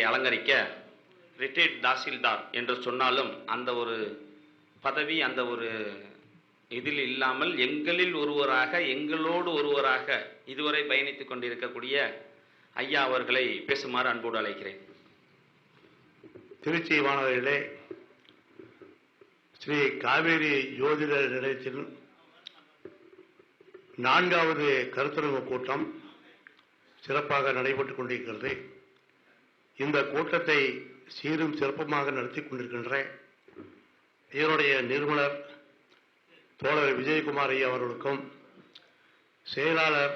பதவியை அலங்கரிக்க ரிட்டையர்ட் தாசில்தார் என்று சொன்னாலும் அந்த ஒரு பதவி அந்த ஒரு இதில் இல்லாமல் எங்களில் ஒருவராக எங்களோடு ஒருவராக இதுவரை பயணித்துக் கொண்டிருக்கக்கூடிய ஐயா அவர்களை பேசுமாறு அன்போடு அழைக்கிறேன். திருச்சி மாணவர்களே ஸ்ரீ காவேரி ஜோதிட நிலையத்தில் நான்காவது கருத்தரங்கு கூட்டம் சிறப்பாக நடைபெற்றுக் கொண்டிருக்கிறது. இந்த கூட்டத்தை சீரும் சிறப்புமாக நடத்தி கொண்டிருக்கின்ற இதனுடைய நிறுவனர் தோழர் விஜயகுமார் ஐயா அவர்களுக்கும் செயலாளர்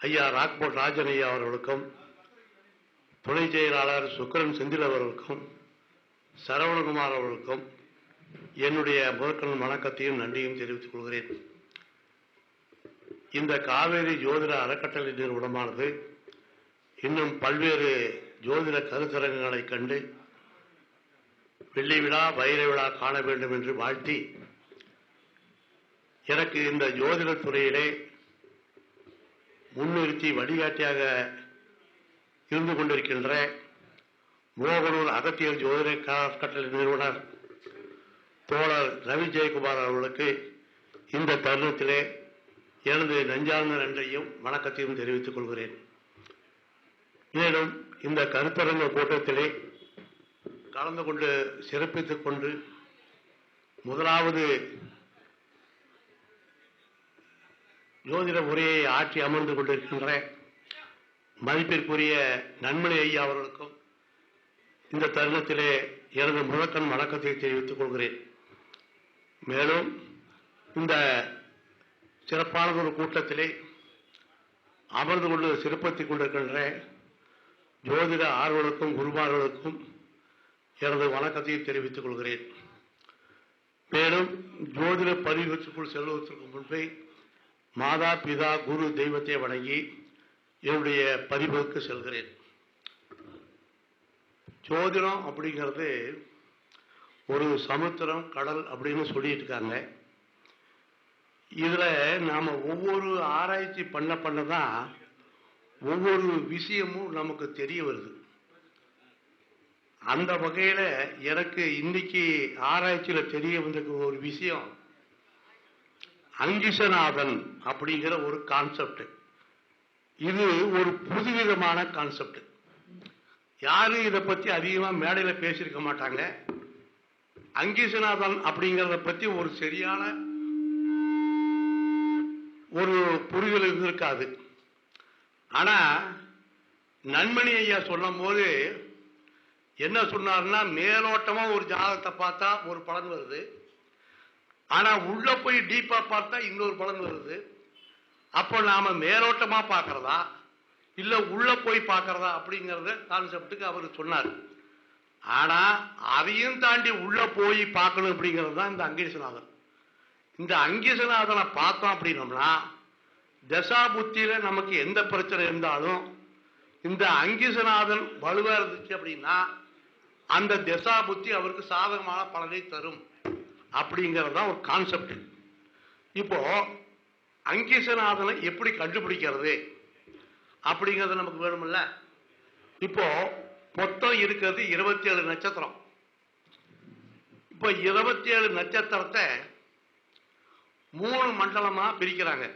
ஐயா ராக்போட் ராஜன் ஐயா அவர்களுக்கும் துணை செயலாளர் சுக்கரன் செந்தில் அவர்களுக்கும் சரவணகுமார் அவர்களுக்கும் என்னுடைய முதற்கண் வணக்கத்தையும் நன்றியும் தெரிவித்துக் கொள்கிறேன். இந்த காவேரி ஜோதிட அறக்கட்டளை நிறுவனமானது இன்னும் பல்வேறு ஜோதிட கருத்தரங்குகளை கண்டு வெள்ளி விழா வைர விழா காண வேண்டும் என்று வாழ்த்தி எனக்கு இந்த ஜோதிட துறையிலே முன்னிறுத்தி வழிகாட்டியாக இருந்து கொண்டிருக்கின்ற மோகனூர் அகத்தியர் ஜோதிட கட்டளை நிறுவனர் தோழர் ரவி ஜெயக்குமார் அவர்களுக்கு இந்த தருணத்திலே எனது நெஞ்சார்ந்த நன்றியும் வணக்கத்தையும் தெரிவித்துக் கொள்கிறேன். மேலும் இந்த கருத்தரங்க கூட்டத்திலே கலந்து கொண்டு சிறப்பித்துக் கொண்டு முதலாவது ஜோதிட உரையை ஆற்றி அமர்ந்து கொண்டிருக்கின்ற மதிப்பிற்குரிய நன்மணி ஐயா அவர்களுக்கும் இந்த தருணத்திலே எனது முழக்கன் வணக்கத்தை தெரிவித்துக் கொள்கிறேன். மேலும் இந்த சிறப்பான ஒரு கூட்டத்திலே அமர்ந்து கொண்டு சிறப்பித்துக் கொண்டிருக்கின்ற ஜோதிட ஆர்வலுக்கும் குருமார்களுக்கும் எனது வணக்கத்தை தெரிவித்துக் கொள்கிறேன். மேலும் ஜோதிட பதிவுக்குள் செல்வதற்கு முன்பே மாதா பிதா குரு தெய்வத்தை வணங்கி என்னுடைய பதிவுக்கு செல்கிறேன். ஜோதிடம் அப்படிங்கிறது ஒரு சமுத்திரம் கடல் அப்படின்னு சொல்லிட்டு இருக்காங்க. இதுல நாம ஒவ்வொரு ஆராய்ச்சி பண்ண பண்ண தான் ஒவ்வொரு விஷயமும் நமக்கு தெரிய வருது. அந்த வகையில எனக்கு இன்னைக்கு ஆராய்ச்சியில தெரிய வந்திருக்க ஒரு விஷயம் அங்கிசநாதன் அப்படிங்கிற ஒரு கான்செப்ட் இது ஒரு புதுவிதமான கான்செப்ட் யாரும் இதை பத்தி அதிகமா மேடையில பேசியிருக்க மாட்டாங்க? அங்கிசநாதன் அப்படிங்கறத பத்தி ஒரு சரியான ஒரு புரிதல் இருந்திருக்காது. ஆனா நன்மணி ஐயா சொல்லும் போது என்ன சொன்னார்னா மேலோட்டமா ஒரு ஜாதகத்தை பார்த்தா ஒரு பலன் வருது. ஆனா உள்ள போய் டீப்பா பார்த்தா இன்னொரு பலன் வருது. அப்போ நாம மேலோட்டமா பார்க்கறதா? இல்ல உள்ள போய் பார்க்கறதா? அப்படிங்கறத கான்செப்டுக்கு அவர் சொன்னார். ஆனா அதையும் தாண்டி உள்ள போய் பார்க்கணும் அப்படிங்கிறது தான் இந்த அங்கீசநாதன் இந்த அங்கீசநாதனை பார்த்தோம் அப்படின்னோம்னா தசா புத்தியில நமக்கு எந்த பிரச்சனை இருந்தாலும் இந்த அங்கிசநாதன் வலுவா இருந்துச்சு அப்படின்னா அந்த தசா புத்தி அவருக்கு சாதகமான பலனை தரும் அப்படிங்கிறது தான் ஒரு கான்செப்ட் இப்போ அங்கிசநாதனை எப்படி கண்டுபிடிக்கிறது அப்படிங்கிறது நமக்கு வேணும்ல? இப்போ மொத்தம் இருக்கிறது இருபத்தி ஏழு நட்சத்திரம். இப்போ இருபத்தி ஏழு நட்சத்திரத்தை மூணு மண்டலமா பிரிக்கிறாங்க.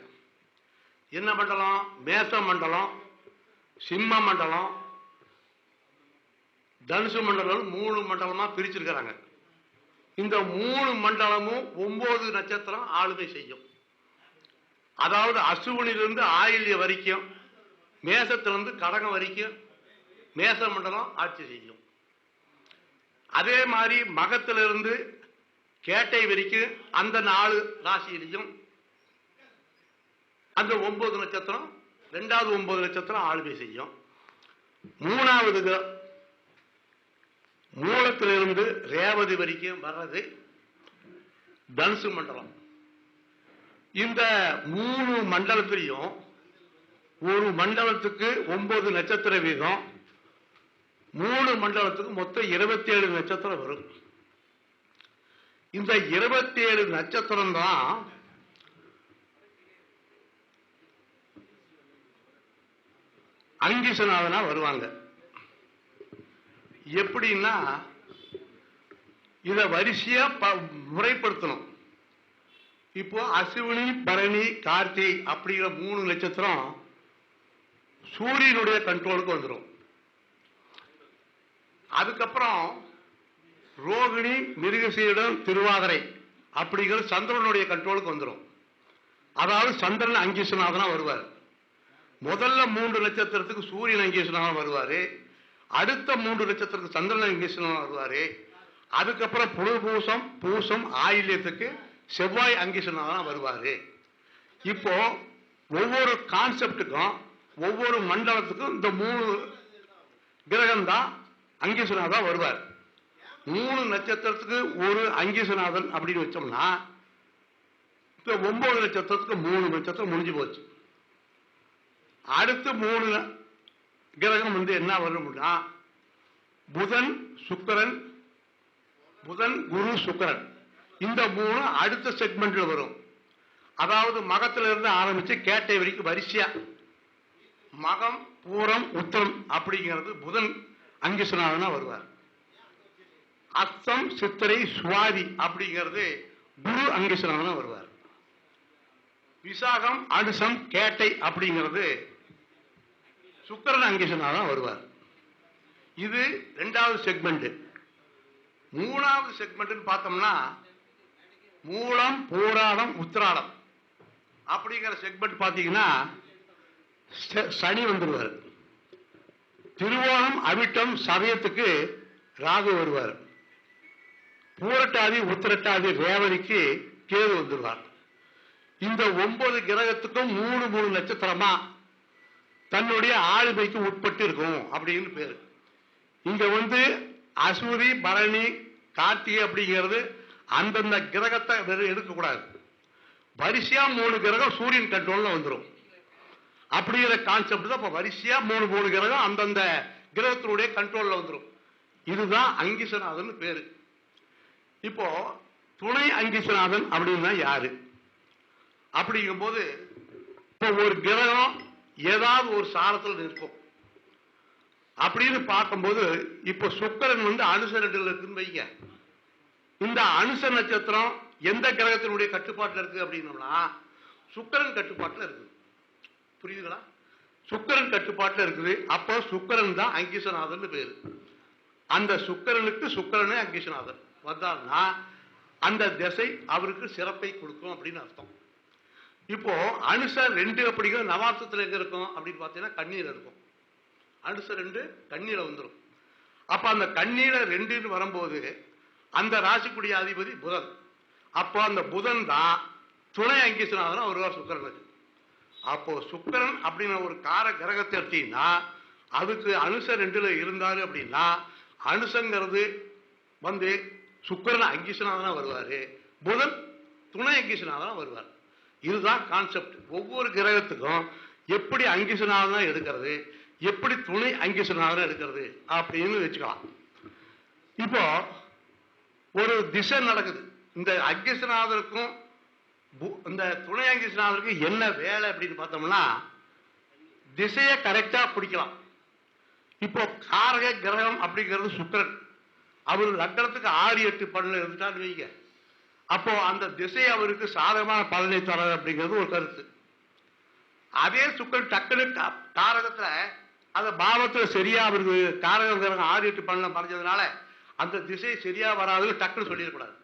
என்ன மண்டலம்? மேச மண்டலம் சிம்ம மண்டலம் தனுசு மண்டலம் மூணு மண்டலமா பிரிச்சிருக்கிறாங்க. இந்த மூணு மண்டலமும் ஒன்பது நட்சத்திரம் ஆளுமை செய்யும். அதாவது அசுவனிலிருந்து ஆயில்ய வரைக்கும் மேசத்திலிருந்து கடகம் வரைக்கும் மேச மண்டலம் ஆட்சி செய்யும். அதே மாதிரி மகத்திலிருந்து கேட்டை வரைக்கும் அந்த நாலு ராசியிலையும் அந்த ஒன்பது நட்சத்திரம் ரெண்டாவது ஒன்பது நட்சத்திரம் ஆளுமை செய்யும். மூணாவது மூலத்திலிருந்து ரேவதி வரைக்கும் வர்றது தனுசு மண்டலம். இந்த மூணு மண்டலத்திலையும் ஒரு மண்டலத்துக்கு ஒன்பது நட்சத்திர வீதம் மூணு மண்டலத்துக்கு மொத்தம் இருபத்தி ஏழு நட்சத்திரம் வரும். இந்த இருபத்தி ஏழு நட்சத்திரம் தான் அங்கிசநாதனா வருவாங்க. எப்படின்னா இத வரிசையா ப- முறைப்படுத்தணும். இப்போ அசுவினி பரணி கார்த்தி அப்படிங்கிற மூணு நட்சத்திரம் சூரியனுடைய கண்ட்ரோலுக்கு வந்துடும் அதுக்கப்புறம் ரோகிணி மிருகசீடம் திருவாதிரை அப்படிங்கிற சந்திரனுடைய கண்ட்ரோலுக்கு வந்துடும் அதாவது சந்திரன் அங்கிசநாதனா வருவார். முதல்ல மூன்று நட்சத்திரத்துக்கு சூரியன் அங்கீசநாதன் வருவாரு. அடுத்த மூன்று நட்சத்திரத்துக்கு சந்திரன் அங்கீசநாதன் வருவாரு. அதுக்கப்புறம் புனர்பூசம் பூசம் ஆயில்யத்துக்கு செவ்வாய் அங்கீசநாதனா வருவாரு. இப்போ ஒவ்வொரு கான்செப்டுக்கும் ஒவ்வொரு மண்டலத்துக்கும் இந்த மூணு கிரகம் தான் வருவார். மூணு நட்சத்திரத்துக்கு ஒரு அங்கீசநாதன் அப்படின்னு வச்சோம்னா இந்த ஒன்பது நட்சத்திரத்துக்கு மூணு நட்சத்திரம் முடிஞ்சு போச்சு. அடுத்து மூணு கிரகம் வந்து என்ன வரும்னா புதன் சுக்கரன் புதன் குரு சுக்கரன். இந்த மூணு அடுத்த செக்மெண்ட்ல வரும். அதாவது மகத்துல இருந்து ஆரம்பிச்சு கேட்டை வரைக்கும் வரிசையா. மகம் பூரம் உத்தரம் அப்படிங்கிறது புதன் அங்கிசுநாதனா வருவார். அஸ்தம் சித்திரை சுவாதி அப்படிங்கிறது குரு அங்கிசுநாதனா வருவார். விசாகம் அனுசம் கேட்டை அப்படிங்கிறது சுக்கிரன் அங்கிசுநாதனா வருவார். இது ரெண்டாவது செக்மெண்ட் மூணாவது செக்மெண்ட் பார்த்தோம்னா மூலம் பூராடம் உத்திராடம். அப்படிங்கிற செக்மெண்ட் பார்த்தீங்கன்னா ச- சனி வந்துடுவார் திருவோணம் அவிட்டம் சமயத்துக்கு ராகு வருவார். பூரட்டாதி உத்திரட்டாதி ரேவதிக்கு கேது வந்துடுவார் இந்த ஒன்பது கிரகத்துக்கும் மூணு மூணு நட்சத்திரமா தன்னுடைய ஆளுமைக்கு உட்பட்டு இருக்கும் அப்படின்னு பேர். இங்க வந்து அசூரி பரணி கார்த்திகை அப்படிங்கிறது அந்தந்த கிரகத்தை வெறும் எடுக்கக்கூடாது. வரிசையா மூணு கிரகம் சூரியன் கண்ட்ரோல்ல வந்துடும் அப்படிங்கிற கான்செப்ட் தான் இப்போ வரிசையா மூணு மூணு கிரகம் அந்தந்த கிரகத்தினுடைய கண்ட்ரோல்ல வந்துடும் இதுதான் அங்கிசநாதன் பேரு. இப்போ துணை அங்கிசநாதன் அப்படின்னா யாரு? அப்படிங்கும்போது இப்போ ஒரு கிரகம் ஏதாவது ஒரு சாரத்தில் நிற்கும் அப்படின்னு பார்க்கும்போது இப்போ சுக்கிரன் வந்து அனுச ரெண்டுல இருக்குன்னு வைங்க. இந்த அனுச நட்சத்திரம் எந்த கிரகத்தினுடைய கட்டுப்பாட்டில் இருக்கு அப்படின்னோம்னா சுக்கிரன் கட்டுப்பாட்டில் இருக்குது. புரியுதுங்களா? சுக்கிரன் கட்டுப்பாட்டில் இருக்குது. அப்போ சுக்கரன் தான் அங்கீசநாதன் பேரு. அந்த சுக்கிரனுக்கு சுக்கரனே அங்கீசநாதன் வந்தார்னா அந்த திசை அவருக்கு சிறப்பை கொடுக்கும் அப்படின்னு அர்த்தம். இப்போ அனுச ரெண்டு அப்படிங்கிற நவாசத்துல எங்க இருக்கும் அப்படின்னு பார்த்தீங்கன்னா கண்ணீர் இருக்கும். அனுச ரெண்டு கண்ணீரை வந்துடும் அப்ப அந்த கண்ணீரை ரெண்டுன்னு வரும்போது அந்த ராசிக்குடிய அதிபதி புதன். அப்போ அந்த புதன் தான் துணை அங்கீசனாதான் வருவார் சுக்கிரனுக்கு அப்போ சுக்கரன் அப்படிங்கிற ஒரு கார கிரகத்தை எடுத்தீங்கன்னா அதுக்கு அனுச ரெண்டுல இருந்தாரு அப்படின்னா அனுசங்கிறது வந்து சுக்கரன் அங்கீசனாக தான் வருவாரு. புதன் துணை அங்கீசனாதனா வருவார். இதுதான் கான்செப்ட் ஒவ்வொரு கிரகத்துக்கும் எப்படி அங்கிசனாதனா எடுக்கிறது எப்படி துணை அங்கிசனாதனா எடுக்கிறது அப்படின்னு வச்சுக்கலாம். இப்போ ஒரு திசை நடக்குது. இந்த அங்கிசநாதருக்கும் பு- இந்த துணை அங்கிசநாதருக்கும் என்ன வேலை அப்படின்னு பார்த்தோம்னா திசையை கரெக்டாக பிடிக்கலாம். இப்போ காரக கிரகம் அப்படிங்கிறது சுக்கிரன். அவர் லக்னத்துக்கு ஆறு எட்டு பண்ணில் இருந்துட்டான்னு வைங்க. அப்போ அந்த திசை அவருக்கு சாதகமான பலனை தராது அப்படிங்கிறது ஒரு கருத்து. அதே சுக்கன் டக்குனு காரகத்துல அந்த பாவத்துல சரியா அவருக்கு காரகம் ஆறு எட்டு பண்ண மறைஞ்சதுனால அந்த திசை சரியா வராதுன்னு டக்குன்னு சொல்லிடக்கூடாது.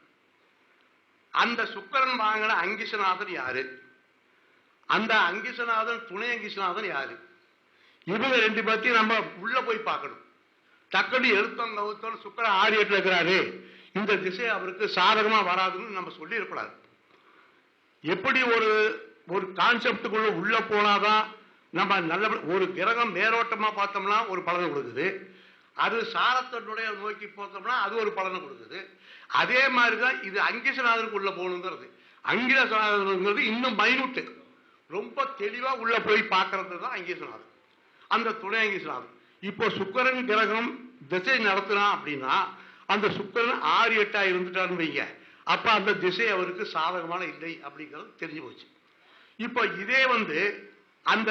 அந்த சுக்கிரன் வாங்கின அங்கிசநாதன் யாரு? அந்த அங்கிசநாதன் துணை அங்கிசநாதன் யாரு? இவங்க ரெண்டு பேர்த்தையும் நம்ம உள்ள போய் பார்க்கணும். டக்குனு எழுத்தம் கவுத்தம் சுக்கிரன் ஆறு எட்டுல இருக்கிறாரு. இந்த திசை அவருக்கு சாதகமாக வராதுன்னு நம்ம சொல்லிடக்கூடாது எப்படி ஒரு ஒரு கான்செப்டுக்குள்ள உள்ள போனாதான் நம்ம நல்ல ஒரு கிரகம் மேரோட்டமாக பார்த்தோம்னா ஒரு பலனை கொடுக்குது. அது சாரத்தனுடைய நோக்கி பார்த்தோம்னா அது ஒரு பலனை கொடுக்குது. அதே மாதிரி தான் இது அங்கிசநாதனுக்கு உள்ள போகணுங்கிறது. அங்கிசநாதனுங்கிறது இன்னும் மைனூட்டு ரொம்ப தெளிவாக உள்ள போய் பார்க்கறது தான் அங்கிசநாதன் அந்த துணை அங்கிசநாதன் இப்போ சுக்கரன் கிரகம் திசை நடத்தினா அப்படின்னா அந்த சுக்கிரன் ஆறு எட்டாக இருந்துட்டான்னு வைங்க. அப்போ அந்த திசை அவருக்கு சாதகமான இல்லை அப்படிங்கிறது தெரிஞ்சு போச்சு. இப்போ இதே வந்து அந்த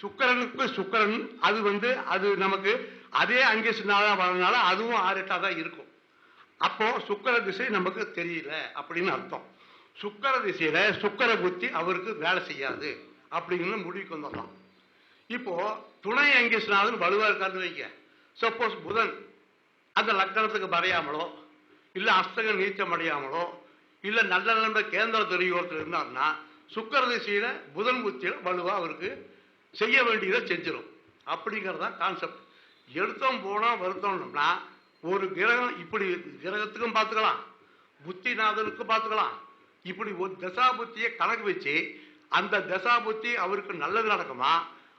சுக்கரனுக்கு சுக்கரன் அது வந்து அது நமக்கு அதே அங்கேஷனாக வரதுனால அதுவும் ஆறு எட்டாக தான் இருக்கும். அப்போ சுக்கர திசை நமக்கு தெரியல அப்படின்னு அர்த்தம். சுக்கர திசையில சுக்கர புத்தி அவருக்கு வேலை செய்யாது அப்படின்னு முடிவுக்கு வந்துடலாம். இப்போ துணை அங்கேஷனாவது வலுவாக இருக்காருன்னு வைங்க. சப்போஸ் புதன் அந்த லக்கணத்துக்கு மறையாமலோ இல்ல அஸ்தகம் நீச்சம் அடையாமலோ இல்ல நல்ல நண்ப கேந்திர துறையோரத்தில் இருந்தாருன்னா சுக்கர திசையில புதன் புத்தியில் வலுவா அவருக்கு செய்ய வேண்டியதை செஞ்சிடும் அப்படிங்கறதுதான் கான்செப்ட் எடுத்தோம் போனா வருத்தோம்னா ஒரு கிரகம் இப்படி கிரகத்துக்கும் பார்த்துக்கலாம் புத்திநாதனுக்கும் பார்த்துக்கலாம். இப்படி ஒரு தசா புத்தியை கணக்கு வச்சு அந்த தசா புத்தி அவருக்கு நல்லது நடக்குமா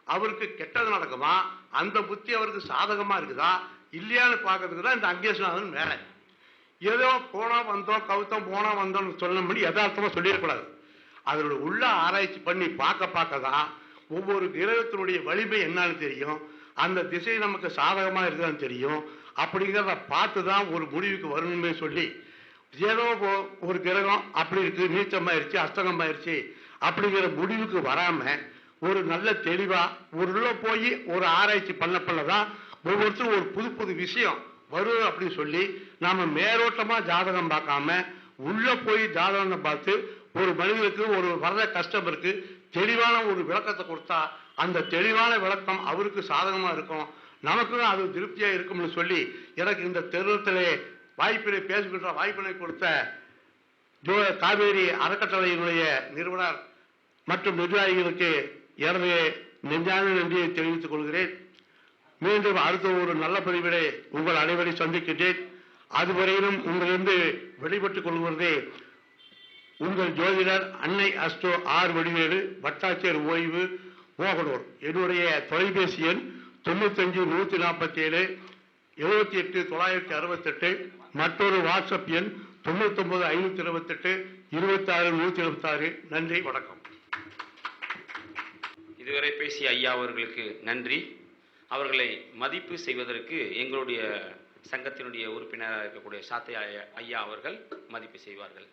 அவருக்கு கெட்டது நடக்குமா அந்த புத்தி அவருக்கு சாதகமா இருக்குதா இல்லையான்னு பார்க்கறதுக்கு தான் இந்த அங்கேஷ்நாதன் வேலை ஏதோ போனால் வந்தோம் கவுத்தம் போனால் வந்தோம்னு சொல்லும்படி யதார்த்தமாக சொல்லிடக்கூடாது. அதோட உள்ள ஆராய்ச்சி பண்ணி பார்க்க பார்க்க தான் ஒவ்வொரு கிரகத்தினுடைய வலிமை என்னன்னு தெரியும். அந்த திசை நமக்கு சாதகமாக இருக்குதான்னு தெரியும். அப்படிங்கிறத பார்த்து தான் ஒரு முடிவுக்கு வரணுமே சொல்லி ஏதோ ஒரு கிரகம் அப்படி இருக்கு நீச்சமாயிருச்சு அஸ்தங்கமாயிருச்சு அப்படிங்கிற முடிவுக்கு வராமல் ஒரு நல்ல தெளிவாக ஒரு உள்ள போய் ஒரு ஆராய்ச்சி பண்ண பண்ணதான் ஒவ்வொருத்தரும் ஒரு புது புது விஷயம் வரும் அப்படின்னு சொல்லி நாம மேலோட்டமா ஜாதகம் பார்க்காம உள்ள போய் ஜாதகம் பார்த்து ஒரு மனிதனுக்கு ஒரு வர்ற கஸ்டமருக்கு தெளிவான ஒரு விளக்கத்தை கொடுத்தா அந்த தெளிவான விளக்கம் அவருக்கு சாதகமா இருக்கும். நமக்கும் அது திருப்தியா இருக்கும்னு சொல்லி எனக்கு இந்த தெருவத்திலே வாய்ப்பினை பேசுகின்ற வாய்ப்பினை கொடுத்த ஜோ காவேரி அறக்கட்டளையினுடைய நிறுவனர் மற்றும் நிர்வாகிகளுக்கு எனது நெஞ்சான நன்றியை தெரிவித்துக் கொள்கிறேன். மீண்டும் அடுத்த ஒரு நல்ல பதிவிலே உங்கள் அனைவரை சந்திக்கின்றேன். அதுவரையிலும் உங்களிருந்து வெளிப்பட்டுக் கொள்வதே உங்கள் ஜோதிடர் அன்னை அஸ்டோ ஆர் வடிவேலு வட்டாட்சியர் ஓய்வு மோகனூர். என்னுடைய தொலைபேசி எண் தொண்ணூத்தஞ்சு நூத்தி நாற்பத்தி ஏழு எழுபத்தி எட்டு தொள்ளாயிரத்தி அறுபத்தெட்டு. மற்றொரு வாட்ஸ்அப் எண் தொண்ணூத்தொன்பது ஐநூத்தி இருபத்தெட்டு இருபத்தாறு நூத்தி எழுபத்தாறு. நன்றி வணக்கம். இதுவரை பேசிய ஐயா அவர்களுக்கு நன்றி. அவர்களை மதிப்பு செய்வதற்கு எங்களுடைய சங்கத்தினுடைய உறுப்பினராக இருக்கக்கூடிய சாத்தையா ஐயா அவர்கள் மதிப்பு செய்வார்கள்.